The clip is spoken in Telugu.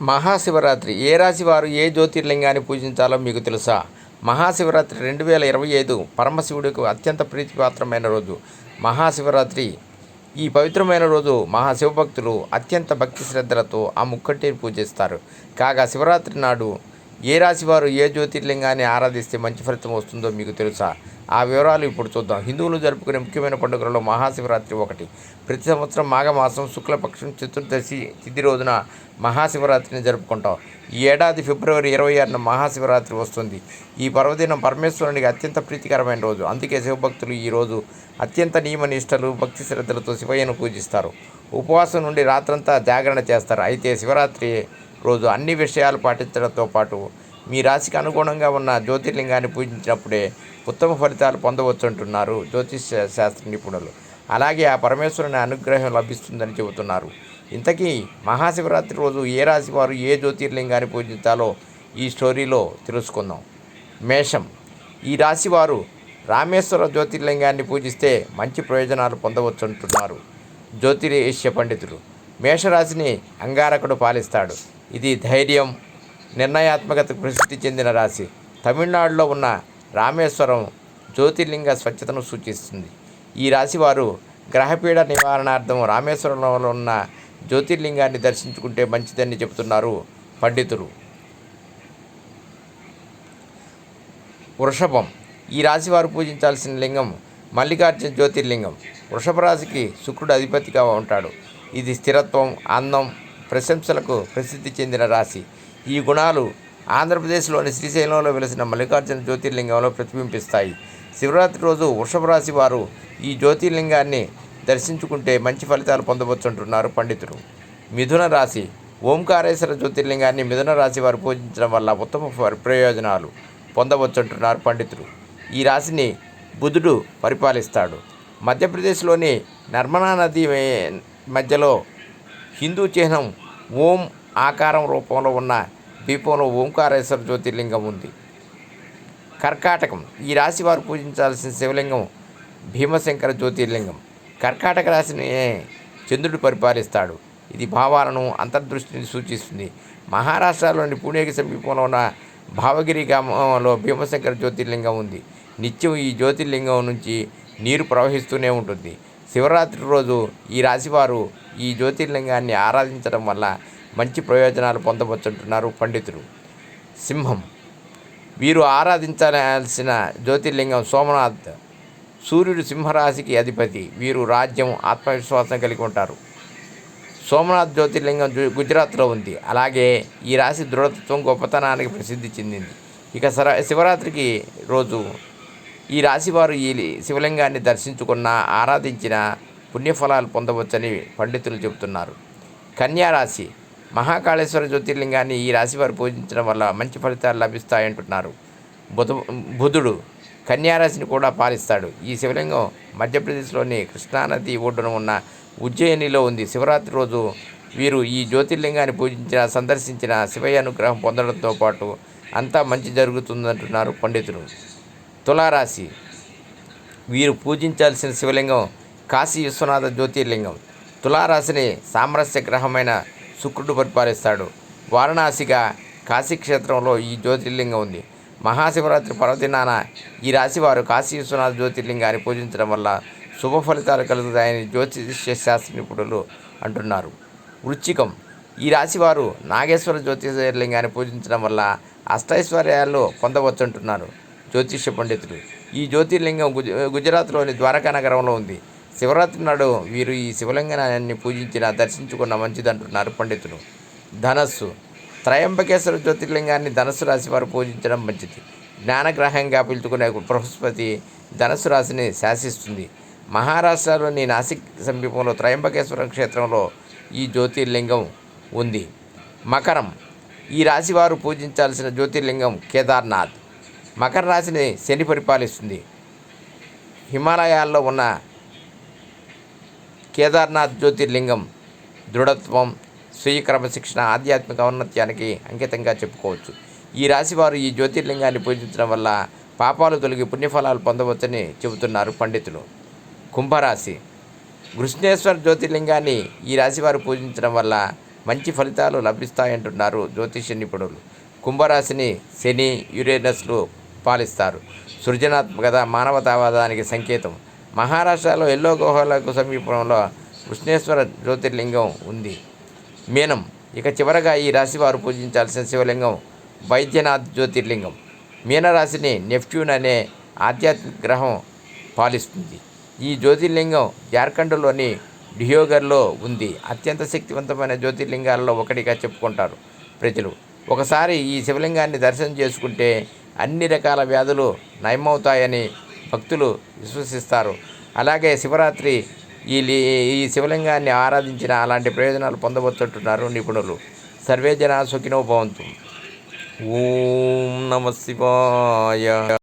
మహాశివరాత్రి. ఏ రాశి వారు ఏ జ్యోతిర్లింగాన్ని పూజించాలో మీకు తెలుసా? మహాశివరాత్రి రెండు వేల ఇరవై ఐదు పరమశివుడికి అత్యంత ప్రీతిపాత్రమైన రోజు. మహాశివరాత్రి. ఈ పవిత్రమైన రోజు మహాశివభక్తులు అత్యంత భక్తి శ్రద్ధలతో ఆ ముక్కటిని పూజిస్తారు. కాగా శివరాత్రి నాడు ఏ రాశి వారు ఏ జ్యోతిర్లింగాన్ని ఆరాధిస్తే మంచి ఫలితం వస్తుందో మీకు తెలుసా? ఆ వివరాలు ఇప్పుడు చూద్దాం. హిందువులు జరుపుకునే ముఖ్యమైన పండుగలలో మహాశివరాత్రి ఒకటి. ప్రతి సంవత్సరం మాఘమాసం శుక్లపక్షం చతుర్దశి తిథి రోజున మహాశివరాత్రిని జరుపుకుంటాం. ఈ ఏడాది ఫిబ్రవరి ఇరవై ఆరున మహాశివరాత్రి వస్తుంది. ఈ పర్వదినం పరమేశ్వరునికి అత్యంత ప్రీతికరమైన రోజు. అందుకే శివభక్తులు ఈ రోజు అత్యంత నియమ నిష్టలు భక్తి శ్రద్ధలతో శివయ్యను పూజిస్తారు. ఉపవాసం నుండి రాత్రంతా జాగరణ చేస్తారు. అయితే శివరాత్రి రోజు అన్ని విషయాలు పాటించడంతో పాటు మీ రాశికి అనుగుణంగా ఉన్న జ్యోతిర్లింగాన్ని పూజించినప్పుడే ఉత్తమ ఫలితాలు పొందవచ్చు అంటున్నారు జ్యోతిష్ శాస్త్ర నిపుణులు. అలాగే ఆ పరమేశ్వరుని అనుగ్రహం లభిస్తుందని చెబుతున్నారు. ఇంతకీ మహాశివరాత్రి రోజు ఏ రాశి వారు ఏ జ్యోతిర్లింగాన్ని పూజించాలో ఈ స్టోరీలో తెలుసుకుందాం. మేషం. ఈ రాశి వారు రామేశ్వర జ్యోతిర్లింగాన్ని పూజిస్తే మంచి ప్రయోజనాలు పొందవచ్చు అంటున్నారు జ్యోతిరేష్య పండితులు. మేషరాశిని అంగారకుడు పాలిస్తాడు. ఇది ధైర్యం నిర్ణయాత్మకతకు ప్రసిద్ధి చెందిన రాశి. తమిళనాడులో ఉన్న రామేశ్వరం జ్యోతిర్లింగ స్వచ్ఛతను సూచిస్తుంది. ఈ రాశి వారు గ్రహపీడ నివారణార్థం రామేశ్వరంలో ఉన్న జ్యోతిర్లింగాన్ని దర్శించుకుంటే మంచిదని చెబుతున్నారు పండితులు. వృషభం. ఈ రాశి వారు పూజించాల్సిన లింగం మల్లికార్జున జ్యోతిర్లింగం. వృషభ రాశికి శుక్రుడు అధిపతిగా ఉంటాడు. ఇది స్థిరత్వం అందం ప్రశంసలకు ప్రసిద్ధి చెందిన రాశి. ఈ గుణాలు ఆంధ్రప్రదేశ్లోని శ్రీశైలంలో వెలిసిన మల్లికార్జున జ్యోతిర్లింగంలో ప్రతిబింబిస్తాయి. శివరాత్రి రోజు వృషభ రాశి వారు ఈ జ్యోతిర్లింగాన్ని దర్శించుకుంటే మంచి ఫలితాలు పొందవచ్చు అంటున్నారు పండితులు. మిథున రాశి ఓంకారేశ్వర జ్యోతిర్లింగాన్ని మిథున రాశి వారు పూజించడం వల్ల ఉత్తమ ప్రయోజనాలు పొందవచ్చు అంటున్నారు పండితులు. ఈ రాశిని బుధుడు పరిపాలిస్తాడు. మధ్యప్రదేశ్లోని నర్మదా నది మధ్యలో హిందూ చిహ్నం ఓం ఆకారం రూపంలో ఉన్న దీపంలో ఓంకారేశ్వర జ్యోతిర్లింగం ఉంది. కర్కాటకం ఈ రాశి వారు పూజించాల్సిన శివలింగం భీమశంకర జ్యోతిర్లింగం. కర్కాటక రాశిని చంద్రుడు పరిపాలిస్తాడు. ఇది భావాలను అంతర్దృష్టిని సూచిస్తుంది. మహారాష్ట్రలోని పూణేకి సమీపంలో ఉన్న భావగిరి గ్రామంలో భీమశంకర జ్యోతిర్లింగం ఉంది. నిత్యం ఈ జ్యోతిర్లింగం నుంచి నీరు ప్రవహిస్తూనే ఉంటుంది. శివరాత్రి రోజు ఈ రాశివారు ఈ జ్యోతిర్లింగాన్ని ఆరాధించడం వల్ల మంచి ప్రయోజనాలు పొందవచ్చుంటున్నారు పండితులు. సింహం. వీరు ఆరాధించాల్సిన జ్యోతిర్లింగం సోమనాథ్. సూర్యుడు సింహరాశికి అధిపతి. వీరు రాజ్యం ఆత్మవిశ్వాసం కలిగి ఉంటారు. సోమనాథ్ జ్యోతిర్లింగం గుజరాత్లో ఉంది. అలాగే ఈ రాశి దృఢత్వం గొప్పతనానికి ప్రసిద్ధి చెందింది. ఇక శివరాత్రికి రోజు ఈ రాశివారు ఈ శివలింగాన్ని దర్శించుకున్న ఆరాధించిన పుణ్యఫలాలు పొందవచ్చని పండితులు చెబుతున్నారు. కన్యారాశి మహాకాళేశ్వర జ్యోతిర్లింగాన్ని ఈ రాశి వారు పూజించడం వల్ల మంచి ఫలితాలు లభిస్తాయంటున్నారు. బుధ బుధుడు కన్యారాశిని కూడా పాలిస్తాడు. ఈ శివలింగం మధ్యప్రదేశ్లోని కృష్ణానది ఒడ్డున ఉన్న ఉజ్జయినిలో ఉంది. శివరాత్రి రోజు వీరు ఈ జ్యోతిర్లింగాన్ని పూజించిన సందర్శించిన శివయ్య అనుగ్రహం పొందడంతో పాటు అంతా మంచి జరుగుతుందంటున్నారు పండితులు. తులారాశి. వీరు పూజించాల్సిన శివలింగం కాశీ విశ్వనాథ జ్యోతిర్లింగం. తులారాశిని సామరస్య గ్రహమైన శుక్రుడు పరిపాలిస్తాడు. వారణాసిగా కాశీక్షేత్రంలో ఈ జ్యోతిర్లింగం ఉంది. మహాశివరాత్రి పర్వదినాన ఈ రాశి వారు కాశీ విశ్వనాథ జ్యోతిర్లింగాన్ని పూజించడం వల్ల శుభ ఫలితాలు కలుగుతాయని జ్యోతిష్య శాస్త్ర నిపుణులు అంటున్నారు. వృచ్చికం. ఈ రాశి వారు నాగేశ్వర జ్యోతిర్లింగాన్ని పూజించడం వల్ల అష్టైశ్వర్యాలు పొందవచ్చంటున్నారు. జ్యోతిష్య పండితులు. ఈ జ్యోతిర్లింగం గుజ గుజరాత్లోని ద్వారకా నగరంలో ఉంది. శివరాత్రి నాడు వీరు ఈ శివలింగాన్ని పూజించిన దర్శించుకున్న మంచిదంటున్నారు పండితులు. ధనస్సు. త్రయంబకేశ్వర జ్యోతిర్లింగాన్ని ధనస్సు రాశి వారు పూజించడం మంచిది. జ్ఞానగ్రహంగా పిలుచుకునే బృహస్పతి ధనస్సు రాశిని శాసిస్తుంది. మహారాష్ట్రలోని నాసిక్ సమీపంలో త్రయంబకేశ్వర క్షేత్రంలో ఈ జ్యోతిర్లింగం ఉంది. మకరం. ఈ రాశి వారు పూజించాల్సిన జ్యోతిర్లింగం కేదార్నాథ్. మకర రాశిని శని పరిపాలిస్తుంది. హిమాలయాల్లో ఉన్న కేదార్నాథ్ జ్యోతిర్లింగం దృఢత్వం స్వీయ క్రమశిక్షణ ఆధ్యాత్మిక ఔన్నత్యానికి అంకితంగా చెప్పుకోవచ్చు. ఈ రాశి వారు ఈ జ్యోతిర్లింగాన్ని పూజించడం వల్ల పాపాలు తొలగి పుణ్యఫలాలు పొందవచ్చని చెబుతున్నారు పండితులు. కుంభరాశి. కృష్ణేశ్వర జ్యోతిర్లింగాన్ని ఈ రాశివారు పూజించడం వల్ల మంచి ఫలితాలు లభిస్తాయంటున్నారు జ్యోతిష నిపుణులు. కుంభరాశిని శని యురేనస్లు పాలిస్తారు. సృజనాత్మకత మానవతావాదానికి సంకేతం. మహారాష్ట్రలో ఎల్లో గుహలకు సమీపంలో కృష్ణేశ్వర జ్యోతిర్లింగం ఉంది. మీనం. ఇక చివరగా ఈ రాశి వారు పూజించాల్సిన శివలింగం వైద్యనాథ్ జ్యోతిర్లింగం. మీనరాశిని నెప్ట్యూన్ అనే ఆధ్యాత్మిక గ్రహం పాలిస్తుంది. ఈ జ్యోతిర్లింగం జార్ఖండ్లోని డియోగర్లో ఉంది. అత్యంత శక్తివంతమైన జ్యోతిర్లింగాలలో ఒకటిగా చెప్పుకుంటారు ప్రజలు. ఒకసారి ఈ శివలింగాన్ని దర్శనం చేసుకుంటే అన్ని రకాల వ్యాధులు నయమవుతాయని భక్తులు విశ్వసిస్తారు. అలాగే శివరాత్రి ఈ ఈ శివలింగాన్ని ఆరాధించిన అలాంటి ప్రయోజనాలు పొందవచ్చుంటున్నారు నిపుణులు. సర్వే జన సుఖినో భవంతు. ఓం నమ శివాయ.